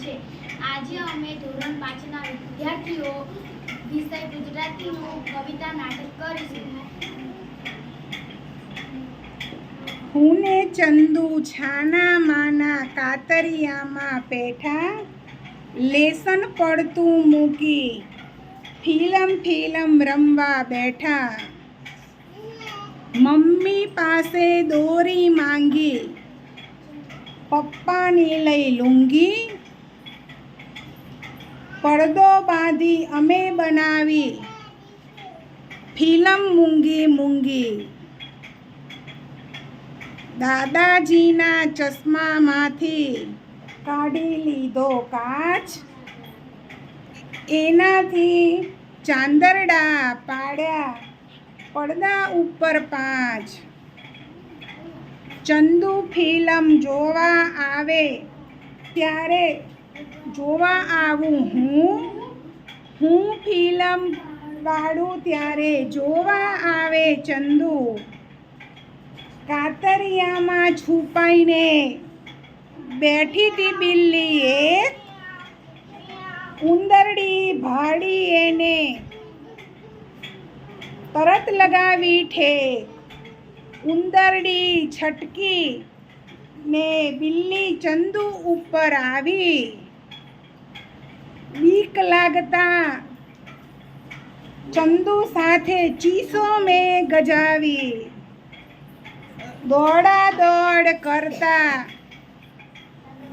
આજે અમે ધોરણ પાંચના વિદ્યાર્થીઓ, વિષય ગુજરાતીનું કવિતા નાટક કરીશું. હું ચંદુ છાના માના કાતરિયામાં પેઠા લેસન પડતું મૂકી, ફિલમ ફિલમ રમવા બેઠા. મમ્મી પાસે દોરી માંગી, પપ્પાની લઈ લુંગી પડદો બાંધી અમે બનાવી. ફિલમ મૂંગી મૂંગી. દાદાજીના ચશ્મામાંથી કાઢી લીધો કાચ. એનાથી ચાંદરડા પાડ્યા. પડદા ઉપર પાંચ. ચંદુ ફિલ્મ જોવા આવે ત્યારે જોવા આવું હું હું ફિલ્મ વાળું ત્યારે જોવા આવે ચંદુ. કાતરિયામાં છુપાઈને બેઠી હતી બિલ્લી એક ઉંદરડી ભાડી એને. તરત લગાવી ઠેક ઉંદરડી છટકી ને બિલ્લી ચંદુ ઉપર આવી. બીક લાગતા ચંદુ સાથે ચીસો મેં ગજાવી. દોડા દોડ કરતા.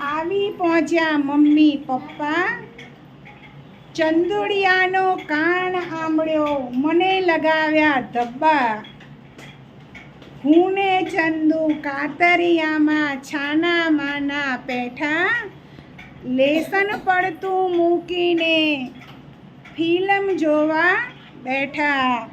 આવી પહોંચ્યા મમ્મી પપ્પા. ચંદુડિયાનો કાન આંબળ્યો, મને લગાવ્યા ધબ્બા. હું ને ચંદુ કાતરિયામાં છાના માના પેઠા લેસન પડતું મૂકીને ફિલ્મ જોવા બેઠા.